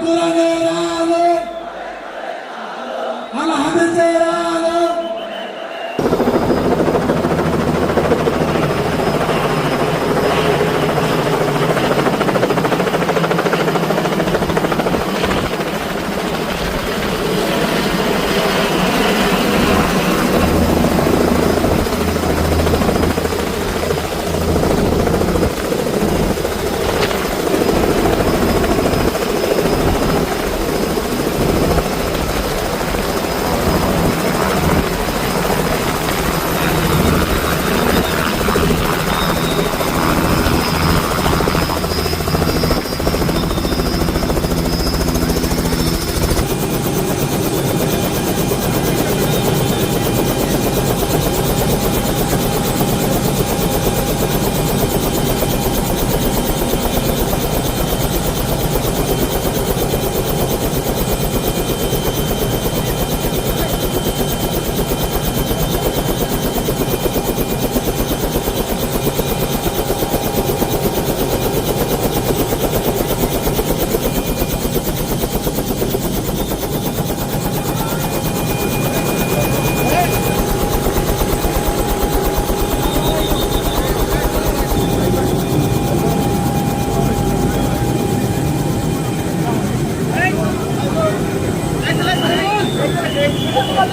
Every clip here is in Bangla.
কোরআনের আলো আল হাদিসের আলো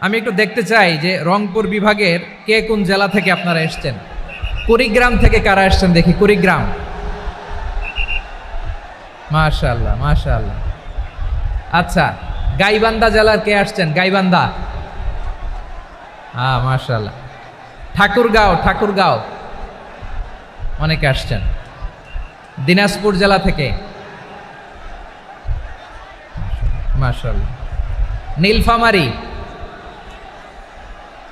আমি একটু দেখতে চাই যে রংপুর বিভাগের কে কোন জেলা থেকে আপনারা এসছেন? কুড়িগ্রাম থেকে কারা এসছেন দেখি, কুড়িগ্রাম। মাশাল্লাহ মাশাল্লাহ আচ্ছা গাইবান্ধা জেলার কে আসছেন? গাইবান্ধা। হ্যাঁ মাশাল্লাহ ঠাকুরগাঁও ঠাকুরগাঁও। অনেকে আসছেন। দিনাজপুর জেলা থেকে। মাশাল্লাহ নীলফামারী।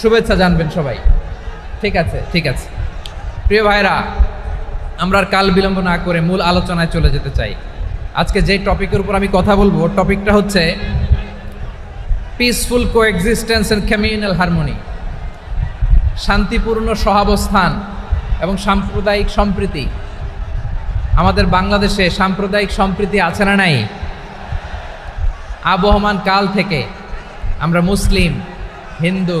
শুভেচ্ছা জানবেন সবাই। ঠিক আছে ঠিক আছে। প্রিয় ভাইরা আমরা কাল বিলম্ব না করে মূল আলোচনায় চলে যেতে চাই। আজকে যে টপিকের উপর আমি কথা বলব টপিকটা হচ্ছে peaceful coexistence and communal harmony শান্তিপূর্ণ সহাবস্থান এবং সাম্প্রদায়িক সম্প্রীতি। আমাদের বাংলাদেশে সাম্প্রদায়িক সম্প্রীতি আছে না নাই? আবহমান কাল থেকে আমরা মুসলিম, হিন্দু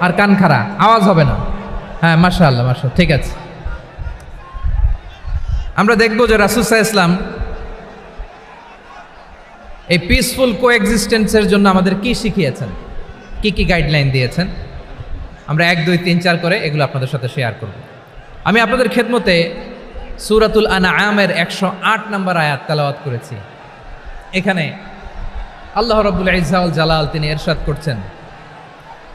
আর কান খাড়া, আওয়াজ হবে না। হ্যাঁ মাসা আল্লাহ মাসা ঠিক আছে। আমরা দেখব যে রাসুসাহ ইসলাম এই পিসফুল কো এক্সিস্টেন্সের জন্য আমাদের কি শিখিয়েছেন? কি কি গাইডলাইন দিয়েছেন? আমরা এক, দুই, তিন, চার করে এগুলো আপনাদের সাথে শেয়ার করব। আমি আপনাদের খেদমতে সুরাতুল আনা আমের একশো আট নম্বর আয়াত তেলাওয়াত করেছি। এখানে আল্লাহ রব্বুল ইজাউল জালাল তিনি এরশাদ করছেন।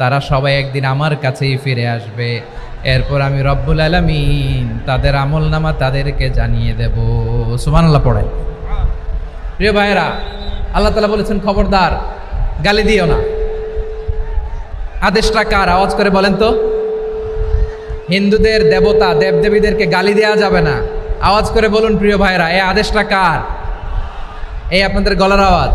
তারা সবাই একদিন আমার কাছেই ফিরে আসবে। এরপর আমি রব্বুল আলমিন তাদের আমল নামা তাদেরকে জানিয়ে দেব। সুমান আল্লাহ পড়ে প্রিয় ভাইয়েরা, আল্লাহ তালা বলেছেন, খবরদার, গালি দিও না। আদেশটা কার? আওয়াজ করে বলেন তো। হিন্দুদের দেবতা, দেবদেবীদেরকে গালি দেওয়া যাবে না। আওয়াজ করে বলুন, প্রিয় ভাইরা এই আদেশটা কার? এই আপনাদের গলার আওয়াজ।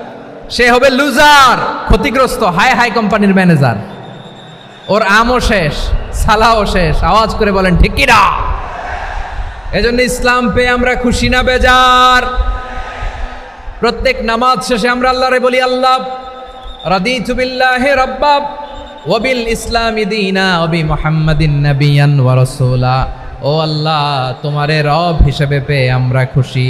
সে হবে লুজার, ক্ষতিগ্রস্ত, হাই হাই কোম্পানির ম্যানেজার। ওর আমও শেষ, সালাও শেষ, আওয়াজ করে বলেন, ঠিক কিনা এজন্য ইসলাম পেয়ে আমরা খুশি না, বেজার। প্রত্যেক নামাজ শেষে আমরা আল্লাহরে বলি, আল্লাহ, রাদিতু বিল্লাহি রাব্বাব ওয়াবিল ইসলামি দীনা ওবি মুহাম্মাদিন নাবিয়ান ওয়া রাসূলা। ও আল্লাহ, তোমারে রব হিসেবে পেয়ে আমরা খুশি।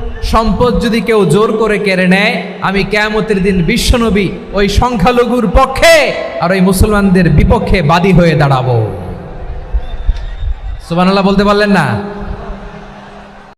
সম্পদ যদি কেউ জোর করে কেড়ে নেয়, আমি কেয়ামতের দিন বিশ্বনবী ওই সংখ্যালঘুর পক্ষে আর ওই মুসলমানদের বিপক্ষে বাদী হয়ে দাঁড়াবো। সুবান বলতে পারলেন না?